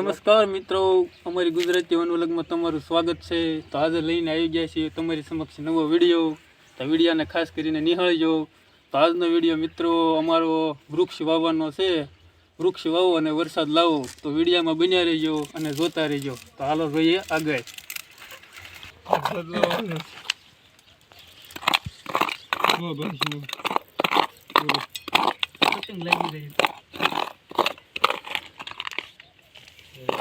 નમસ્કાર મિત્રો, અમારી ગુજરાતી વનવલગમાં તમારું સ્વાગત છે. તો આજે લઈને આવી ગયા છીએ તમારી સમક્ષ નવો વીડિયો. તો વિડીયાને ખાસ કરીને નિહાળજો. તો આજનો વીડિયો મિત્રો અમારો વૃક્ષ વાવવાનો છે. વૃક્ષ વાવો અને વરસાદ લાવો. તો વિડીયામાં બન્યા રહેજો અને જોતા રહેજો. તો હાલો જોઈએ આગળ.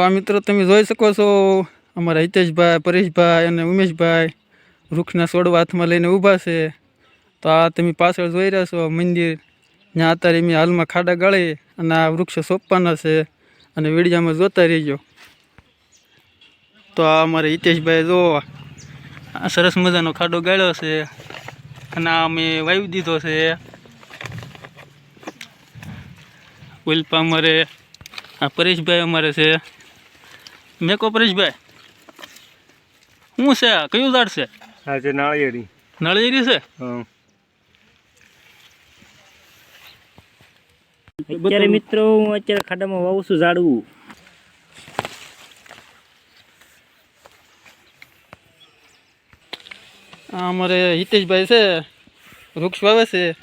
આ મિત્રો તમે જોઈ શકો છો અમારા હિતેશભાઈ પરેશભાઈ અને ઉમેશભાઈ વૃક્ષના છોડવા હાથમાં લઈને ઊભા છે. તો આ તમે પાછળ જોઈ રહ્યા છો મંદિર. ત્યાં અત્યારે મેં હાલમાં ખાડા ગાળી અને આ વૃક્ષો સોંપવાના છે અને વિડીયામાં જોતા રહીજો. તો આ અમારે હિતેશભાઈ જો આ સરસ મજાનો ખાડો ગાળ્યો છે. અને અમે વાવી દીધો છે. ઉલ્પા અમારે આ પરેશભાઈ અમારે છે. મેકો પરેશભાઈ શું છે? આ કયું ઝાડ છે? આ છે નાળિયેરી. નળિયેરી છે? હા. અત્યારે મિત્રો હું અત્યારે ખાડામાં વાવું છું ઝાડવું. અમારે હિતેશભાઈ છે વૃક્ષ વાવે છે.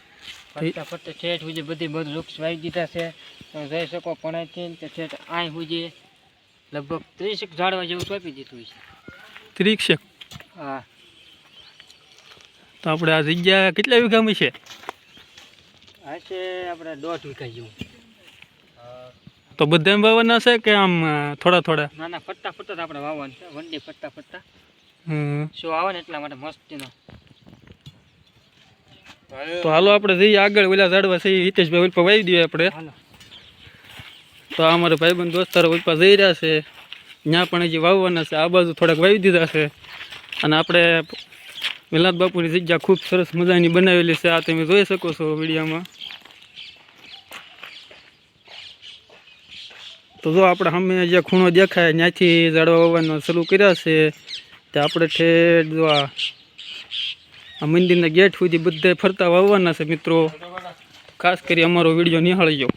ફરતા ઠેઠ સુધી બધી બધું વૃક્ષ વાવી દીધા છે. તમે જોઈ શકો પણાથી ને તે છેઠ આય સુધી લગભગ ત્રીસેક ઝાડવા જેવું સોંપી દીધું છે. ત્રીસેક? હા. તો આપણે આ જગ્યા કેટલા વીઘામાં છે? આ છે આપણે દોઢ વીઘા જેવું. તો બધા વાવવાના છે કે આમ થોડા થોડા? નાના ના ફરતા જ આપણે વાવવાનું છે. વંડી ફરતા હમ. શું આવે ને એટલા માટે મસ્તીનો. તો હાલો આપણે જઈએ આગળ ઓલા ઝાડવા છે હિતેશભાઈ ઉલ્પા વાવી દઈએ આપણે. તો આ અમારા ભાઈબંધ દોસ્તારો ઉલ્પા જઈ રહ્યા છે. ત્યાં પણ હજી વાવવાના છે. આ બાજુ થોડાક વાવી દીધા છે. અને આપણે વિલાદ બાપુની જગ્યા ખૂબ સરસ મજાની બનાવેલી છે. આ તમે જોઈ શકો છો વિડીયોમાં. તો જો આપણે સામે જે ખૂણો દેખાય ત્યાંથી ઝાડવા વાવવાનું શરૂ કર્યા છે. તે આપણે ઠેઠ જો આ મંદિરના ગેટ સુધી બધા ફરતા વાવવાના છે મિત્રો. ખાસ કરી અમારો વીડિયો નિહાળજો.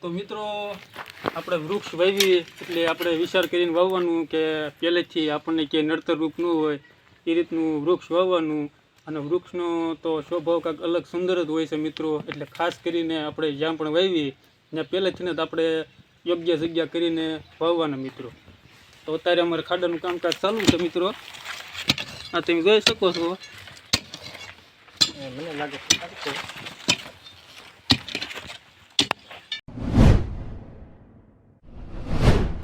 તો મિત્રો, આપણે વૃક્ષ વાવીએ એટલે આપણે વિચાર કરીને વાવવાનું કે પહેલેથી આપણને ક્યાંય નડતર રૂપ ન હોય, એ રીતનું વૃક્ષ વાવવાનું. અને વૃક્ષનો તો સ્વભાવ કાંઈક અલગ સુંદર જ હોય છે મિત્રો. એટલે ખાસ કરીને આપણે જ્યાં પણ વાવી ત્યાં પહેલેથી જ આપણે યોગ્ય જગ્યા કરીને વાવવાના મિત્રો. તો અત્યારે અમારે ખાડાનું કામકાજ ચાલુ છે મિત્રો. આ તમે જોઈ શકો છો. મને લાગે